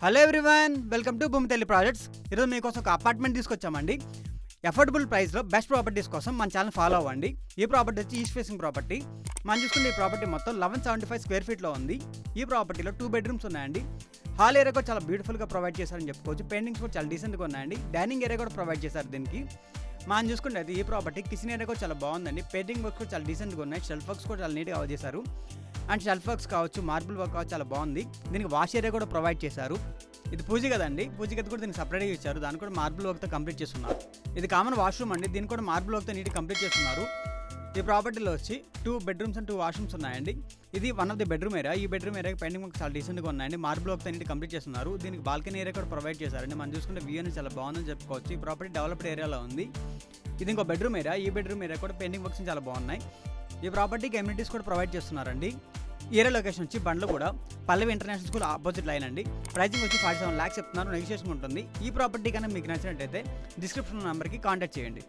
Hello everyone welcome to Bhoomithalli projects ఈరోజు మీకోసం ఒక అపార్ట్మెంట్ తీసుకొచ్చామండి. అఫోర్డబుల్ ప్రైస్లో బెస్ట్ ప్రాపర్టీస్ కోసం మన ఛానల్ ఫాలో అవ్వండి. ఈ ప్రాపర్టీ వచ్చి ఈస్ట్ ఫేసింగ్ ప్రాపర్టీ మనం చూసుకుంటే ఈ ప్రాపర్టీ మొత్తం లెవెన్ సెవెంటీ ఫైవ్ స్క్వేర్ ఫీట్లో ఉంది. ఈ ప్రాపర్టీలో టూ బెడ్రూమ్స్ ఉన్నాయండి. హాల్ ఏరియా కూడా చాలా బ్యూటిఫుల్గా ప్రొవైడ్ చేశారని చెప్పుకోవచ్చు. పెయింటింగ్స్ కూడా చాలా డీసెంట్గా ఉన్నాయండి. డైనింగ్ ఏరియా కూడా ప్రొవైడ్ చేశారు దీనికి. మనం చూసుకుంటే అది ఈ ప్రాపర్టీ కిచెన్ ఏరియా కూడా చాలా బాగుందండి. పెయింటింగ్ వర్క్స్ కూడా చాలా డీసెంట్గా ఉన్నాయి. షెల్ఫ్ వర్క్స్ కూడా చాలా నీట్గా అవ చేశారు. అండ్ షెల్ఫ్ వర్క్స్ కావచ్చు మార్బుల్ వర్క్ కావచ్చు చాలా బాగుంది. దీనికి వాష్ ఏరియా కూడా ప్రొవైడ్ చేశారు. ఇది పూజ కదండి? పూజ గది కూడా దీనికి సపరేట్గా ఇచ్చారు. దాన్ని కూడా మార్బుల్ వర్క్తో కంప్లీట్ చేస్తున్నారు. ఇది కామన్ వాష్రూమ్ అండి. దీన్ని కూడా మార్బుల్ వర్క్తో నీట్ కంప్లీట్ చేస్తున్నారు. ఈ ప్రాపర్టీలో వచ్చి two bedrooms and two washrooms ఉన్నాయండి. ఇది one of the bedroom area. ఈ బెడ్రూమ్ ఏరియా పెయింటింగ్ వర్క్ చాలా డీసెంట్గా ఉన్నాయండి. మార్బుల్ వర్క్తో నీట్ కంప్లీట్ చేస్తున్నారు. దీనికి బాల్కనీ ఏరియా కూడా ప్రొవైడ్ చేశారండి. మనం చూసుకుంటే వ్యూ అనేది చాలా బాగుందని చెప్పుకోవచ్చు. ఈ ప్రాపర్టీ డెవలప్డ్ ఏరియాలో ఉంది. ఇది ఇంకో బెడ్రూమ్ ఏరియా. ఈ బెడ్రూమ్ ఏరియా కూడా పెయింటింగ్ వర్క్స్ చాలా బాగున్నాయి. ఈ ప్రాపర్టీకి ఎమ్యూనిటీస్ కూడా ప్రొవైడ్ చేస్తున్నారండి. ఏరే ఏరియా లొకేషన్ వచ్చి బండ్లు కూడా. Pallavi international school opposite line అండి. ప్రైజింగ్ వచ్చి ఫార్టీ సెవెన్ ల్యాక్స్ చెప్తున్నారు. నెగిషియేషన్ ఉంటుంది. ఈ ప్రాపర్టీ కన్నా మీకు నచ్చినట్టయితే డిస్క్రిప్షన్ నెంబర్కి కాంటాక్ట్ చేయండి.